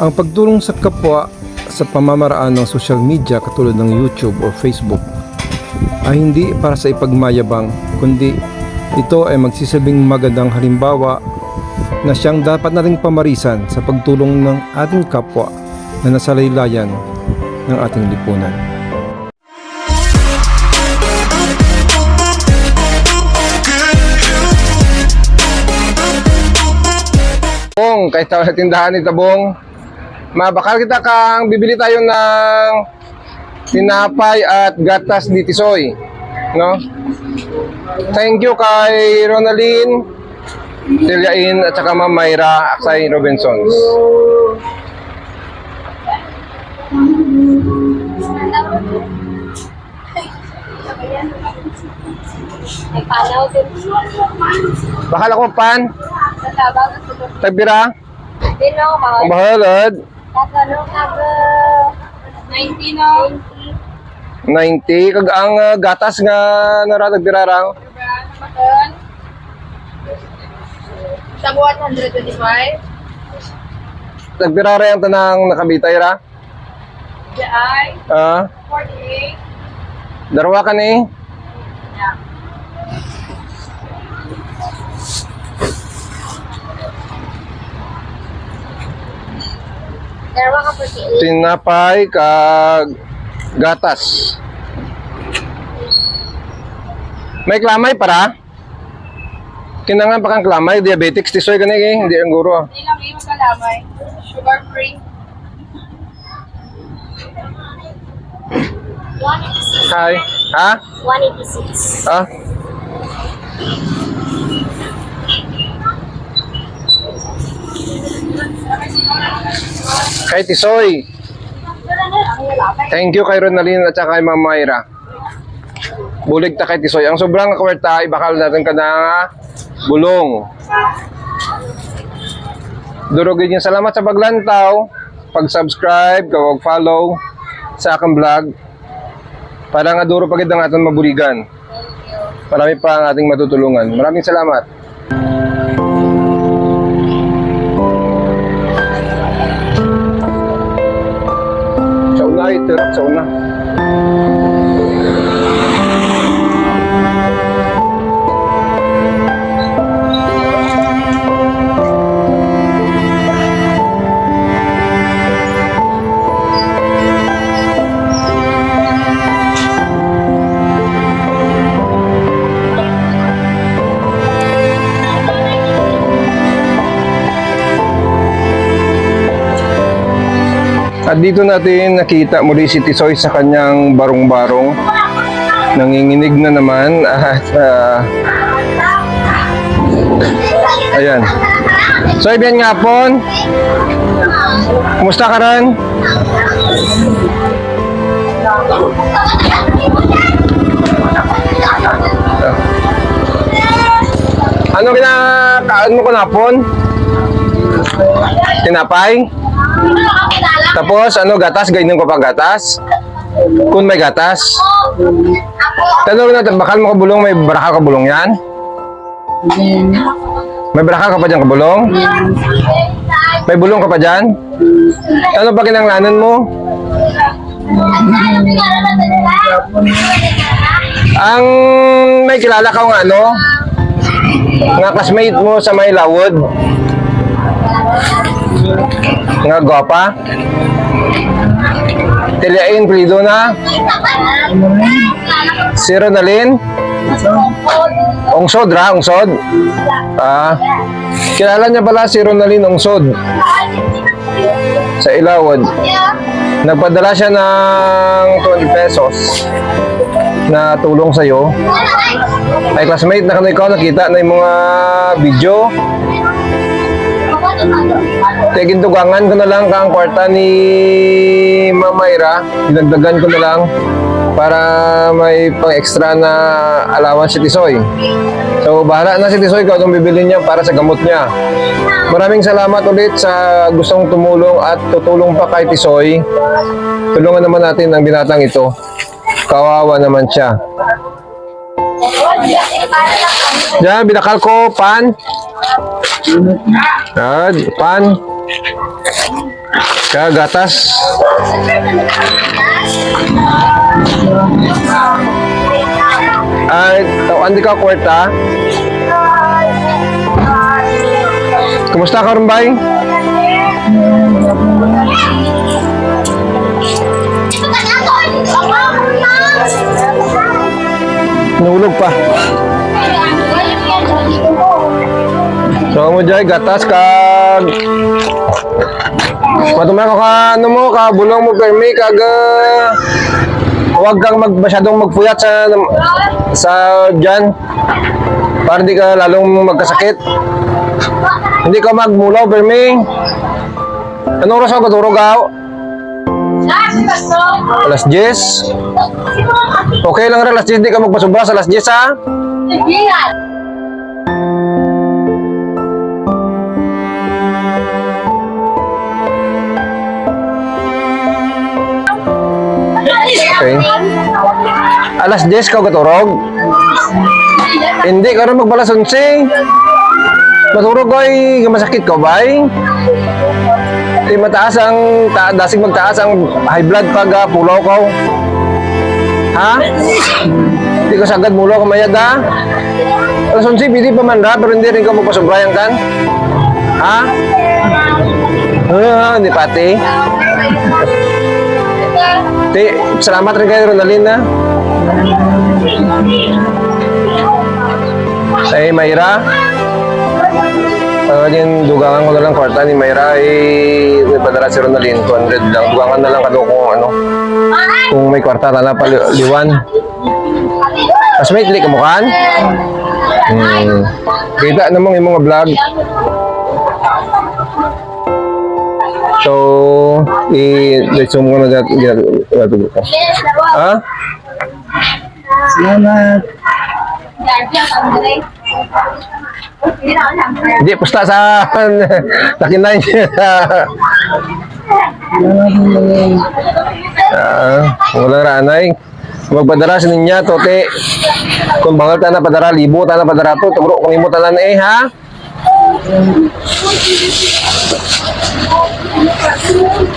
Ang pagtulong sa kapwa sa pamamaraan ng social media katulad ng YouTube o Facebook ay hindi para sa ipagmayabang kundi ito ay magsisilbing magandang halimbawa na siyang dapat nating pamarisan sa pagtulong ng ating kapwa na nasa laylayan ng ating lipunan. Bong, kahit sa tindahan ni Tabong, mabakal kita kang bibili tayo ng tinapay at gatas ni Tisoy. No? Thank you kay Ronaldine, Tiliain at saka Ma'am Mayra Aksay Robinsons. Bakal ako pan, tagbira, Din ako, mahal. bahalad, Tatanong nag... 90 no? 90, kag ang ah, gatas nga nara tagbira raw. Matan. Sa 125. Tagbira ra ang tanang nakabitay ra. Diay. Ah, 48. darwa ka ni. Dalawa ka 48. tinapay kag gatas. May klamay para? Kinangan pa kang klamay, diabetics, tisoy ka na eh, hindi ang guro. Hindi lang yung kalamay. Sugar free. Hi. Ha? 186. Ah? Kay Tisoy. Thank you kay Ronaldine at saka kay Ma'am Mayra. Bulig ta kay Tisoy. Ang sobrang kwarta, ibakal natin ka na bulong. Durugin niyo. Salamat sa paglantaw, pag-subscribe, kawag-follow sa akong vlog. Para nga duro pagid ang aton mabuligan. Marami pa ang ating matutulungan. Maraming salamat. Una, ito, At dito natin nakita muli si Tisoy sa kanyang barong-barong. Nanginginig na naman at ah, ayan. So ibyan nga po. Kumusta ka rin? Ano kinakain mo kunapon? Tinapay? Tapos ano gatas, ganyan ko pa gatas. Kung may gatas. Tanong natin, bakal mo kabulong, may baraka kabulong yan? May baraka ka pa dyan kabulong? May bulong ka pa dyan? Ano ba kinanglanan mo? Ang may kilala ka nga ano? Nga classmate mo sa may lawod? Nga gwapa? Tiliain, Plido na? Si Ronalyn? Ungsod ra, ungsod? Ah, kilala niya pala si Ronalyn Ungsod sa Ilawad. Nagpadala siya ng 20 pesos na tulong sa'yo. Ay, classmate, na ikaw nakita na yung mga video. Kaya gintugangan ko na lang kang kwarta ni Mamayra. Dinagdagan ko na lang para may pang-extra na allowance si Tisoy. So, bahala na si Tisoy kung anong bibili niya para sa gamot niya. Maraming salamat ulit sa gustong tumulong at tutulong pa kay Tisoy. Tulungan naman natin ang binatang ito. Kawawa naman siya. Yan, binakal ko, pan. Yan, pan. Kaya gatas. Ay, tawan di ka kwarta. Kumusta ka, Rumbay? Nahulog pa. So mo jay gatas kag Patumay ko ka ano mo ka bulong mo permi kag uh, huwag kang mag masyadong magpuyat sa sa diyan para di ka lalong magkasakit. Hindi ka magmulaw permi. Anong oras ako katulog ako? Alas 10. Okay lang rin, alas 10 di ka magpasobra sa alas 10 ha? Okay. Alas 10 ka katurog? Hindi ka rin magbalas 11. Maturog ay masakit ka ba? Di mataas ang, ta, dasig magtaas ang high blood pag uh, pulaw ka. Ha? Hindi ka sagad mulaw ka mayad ha? Alas 11, pwede pa man ra, pero hindi rin ka magpasobrayan kan? Ha? Ah, hindi pati. Ti, salamat rin kayo Ronaldin ha? Eh, Mayra? Uh, yung dugangan ko na lang kwarta ni Mayra eh padala si Ronaldin 200 lang dugangan na lang kado ano kung may kwarta na lang paliwan mas may klik kamukan hmm. kita namang yung mga vlog so i-resume ko na dyan dyan ko ha? Salamat. Hindi, pusta sa nakinay niya. Ah, wala ranay. Magpadara sa ninya, tote. Kung bangal ta na padara, libo ta na padara to. Tugro, kung imo tanan eh, ha?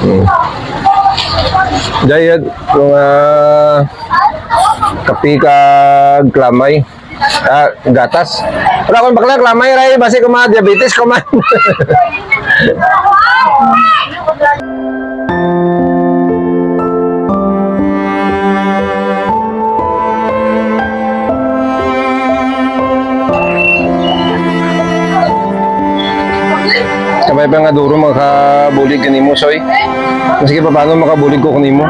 Hmm. Jayad, mga kapi kag klamay. Ah, gatas. Wala akong bakla, klamay ray, basi ko mga diabetes ko man. Sabay pa nga duro makabulig ka nimo, soy. Sige pa paano makabulig ko kanimo?